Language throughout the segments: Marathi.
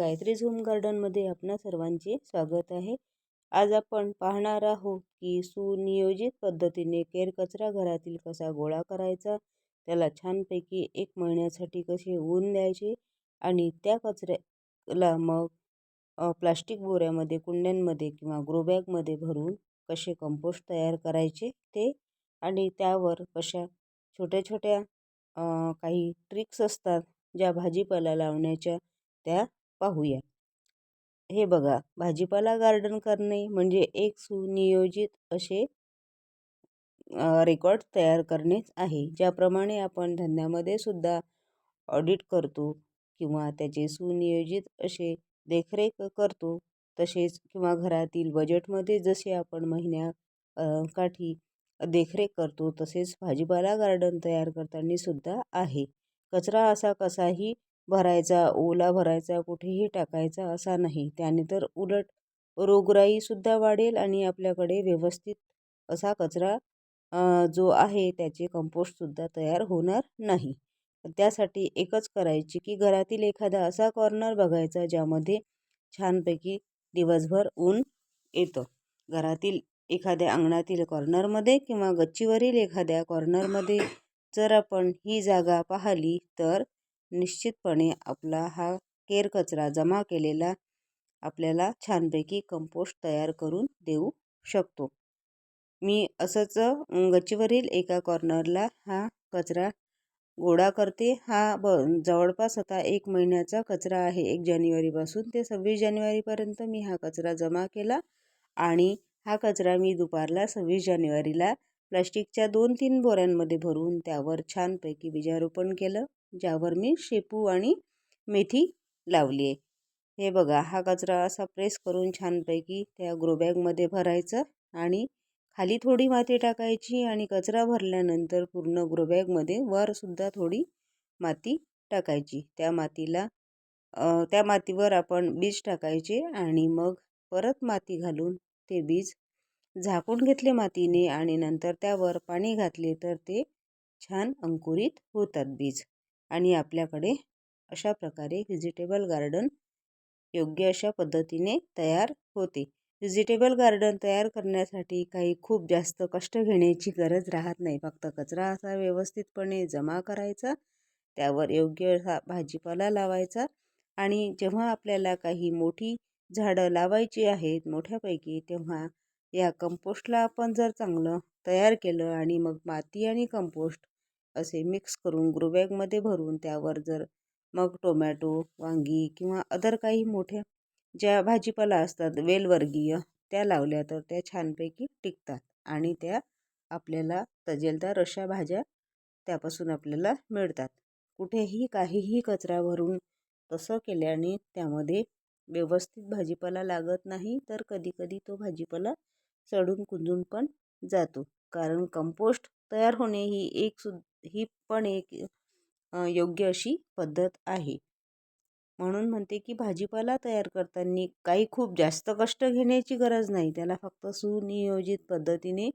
गायत्री होम गार्डनमध्ये आपणा सर्वांचे स्वागत आहे. आज आपण पाहणार आहोत की सुनियोजित पद्धतीने केर कचरा घरातील कसा गोळा करायचा त्याला छानपैकी एक महिन्यासाठी कसे ऊन द्यायचे आणि त्या कचऱ्याला मग प्लास्टिक बोऱ्यामध्ये कुंड्यांमध्ये किंवा ग्रोबॅगमध्ये भरून कसे कंपोस्ट तयार करायचे ते आणि त्यावर कशा छोट्या छोट्या काही ट्रिक्स असतात ज्या भाजीपाला लावण्याच्या त्या पाहूया. हे बघा भाजीपाला गार्डन करणे म्हणजे एक सुनियोजित असे रेकॉर्ड तयार करणेच आहे. ज्याप्रमाणे आपण धंद्यामध्ये सुद्धा ऑडिट करतो किंवा त्याचे सुनियोजित असे देखरेख करतो तसेच किंवा घरातील बजेटमध्ये जसे आपण महिन्या काठी देखरेख करतो तसेच भाजीपाला गार्डन तयार करताना सुद्धा आहे. कचरा असा कसाही भरायचा ओला भरायचा कुठेही टाकायचा असा नाही. त्याने तर उलट रोगराईसुद्धा वाढेल आणि आपल्याकडे व्यवस्थित असा कचरा जो आहे त्याचे कंपोस्टसुद्धा तयार होणार नाही. त्यासाठी एकच करायची की घरातील एखादा असा कॉर्नर बघायचा ज्यामध्ये छानपैकी दिवसभर ऊन येतं. घरातील एखाद्या अंगणातील कॉर्नरमध्ये किंवा गच्चीवरील एखाद्या कॉर्नरमध्ये जर आपण ही जागा पाहिली तर निश्चितपणे आपला हा केरकचरा जमा केलेला आपल्याला छानपैकी कंपोस्ट तयार करून देऊ शकतो. मी असंच गच्चीवरील एका कॉर्नरला हा कचरा गोळा करते. हा ब जवळपास आता एक महिन्याचा कचरा आहे. एक जानेवारीपासून ते सव्वीस जानेवारीपर्यंत मी हा कचरा जमा केला आणि हा कचरा मी दुपारला सव्वीस जानेवारीला प्लास्टिकच्या दोन तीन बोऱ्यांमध्ये भरून त्यावर छानपैकी बीजारोपण केलं. ज्यावर मी शेपू आणि मेथी लावली आहे. हे बघा हा कचरा असा प्रेस करून छानपैकी त्या ग्रोबॅगमध्ये भरायचं आणि खाली थोडी माती टाकायची आणि कचरा भरल्यानंतर पूर्ण ग्रोबॅगमध्ये वरसुद्धा थोडी माती टाकायची. त्या मातीला त्या मातीवर आपण बीज टाकायचे आणि मग परत माती घालून ते बीज झाकून घेतले मातीने आणि नंतर त्यावर पाणी घातले तर ते छान अंकुरित होतात बीज. आणि आपल्याकडे अशा प्रकारे व्हिजिटेबल गार्डन योग्य अशा पद्धतीने तयार होते. व्हिजिटेबल गार्डन तयार करण्यासाठी काही खूप जास्त कष्ट घेण्याची गरज राहत नाही. फक्त कचरा असा व्यवस्थितपणे जमा करायचा त्यावर योग्य असा भाजीपाला लावायचा आणि जेव्हा आपल्याला काही मोठी झाडं लावायची आहेत मोठ्यापैकी तेव्हा या कंपोस्टला आपण जर चांगलं तयार केलं आणि मग माती आणि कंपोस्ट असे मिक्स करून ग्रोबॅगमध्ये भरून त्यावर जर मग टोमॅटो वांगी किंवा अदर काही मोठ्या ज्या भाजीपाला असतात वेलवर्गीय त्या लावल्या तर त्या छानपैकी टिकतात आणि त्या आपल्याला तजेलदार अशा भाज्या त्यापासून आपल्याला मिळतात. कुठेही काहीही कचरा भरून तसं केल्याने त्यामध्ये व्यवस्थित भाजीपाला लागत नाही तर कधीकधी तो भाजीपाला सडून कुंजून पण जातो. कारण कंपोस्ट तयार होणे ही एक सु ही पण एक योग्य अशी पद्धत आहे. म्हणून म्हणते की भाजीपाला तयार करताना काही खूप जास्त कष्ट घेण्याची गरज नाही. त्याला फक्त सुनियोजित पद्धतीने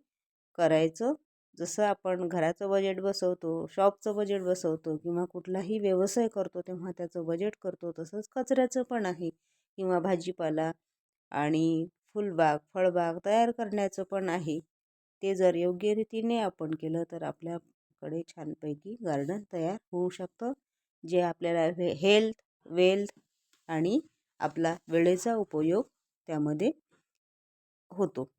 करायचं. जसं आपण घराचं बजेट बसवतो शॉपचं बजेट बसवतो किंवा कुठलाही व्यवसाय करतो तेव्हा त्याचं बजेट करतो. तसंच कचऱ्याचं पण आहे किंवा भाजीपाला आणि फुलबाग फळबाग तयार करण्याचं पण आहे. ते जर योग्य रीतीने आपण केलं तर आपल्याकडे छानपैकी गार्डन तयार होऊ शकतं जे आपल्याला हे हेल्थ वेल्थ आणि आपला वेळेचा उपयोग त्यामध्ये होतो.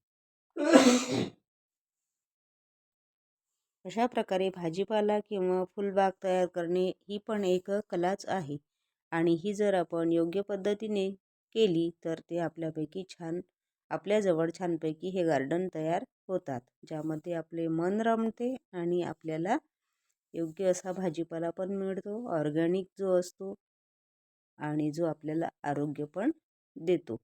अशा प्रकारे भाजीपाला किंवा फुलबाग तयार करणे ही पण एक कलाच आहे. आणि ही जर आपण योग्य पद्धतीने केली तर ते आपल्यापैकी छान आपल्याजवळ छानपैकी हे गार्डन तयार होतात ज्यामध्ये आपले मन रमते आणि आपल्याला योग्य असा भाजीपाला पण मिळतो ऑर्गॅनिक जो असतो आणि जो आपल्याला आरोग्य पण देतो.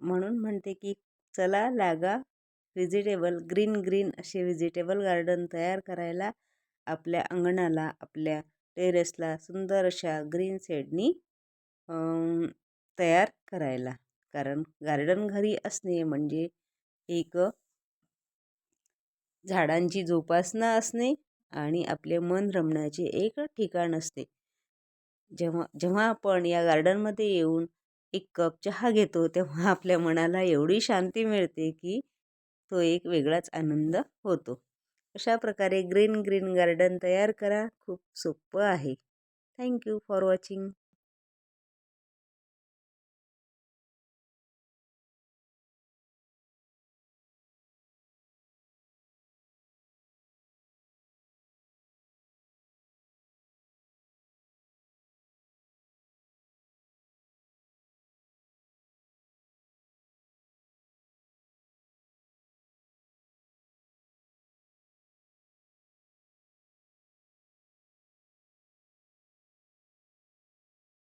म्हणून म्हणते की चला लागा व्हिजिटेबल ग्रीन ग्रीन असे व्हिजिटेबल गार्डन तयार करायला आपल्या अंगणाला आपल्या टेरेसला सुंदर अशा ग्रीन शेडनी तयार करायला. कारण गार्डन घरी असणे म्हणजे एक झाडांची जोपासना असणे आणि आपले मन रमण्याचे एक ठिकाण असते. जेव्हा जेव्हा आपण या गार्डनमध्ये येऊन एक कप चहा घेतो तेव्हा आपल्या मनाला एवढी शांती मिळते की तो एक वेगळाच आनंद होतो. अशा प्रकारे ग्रीन ग्रीन गार्डन तयार करा. खूप सोपं आहे. Thank you for watching.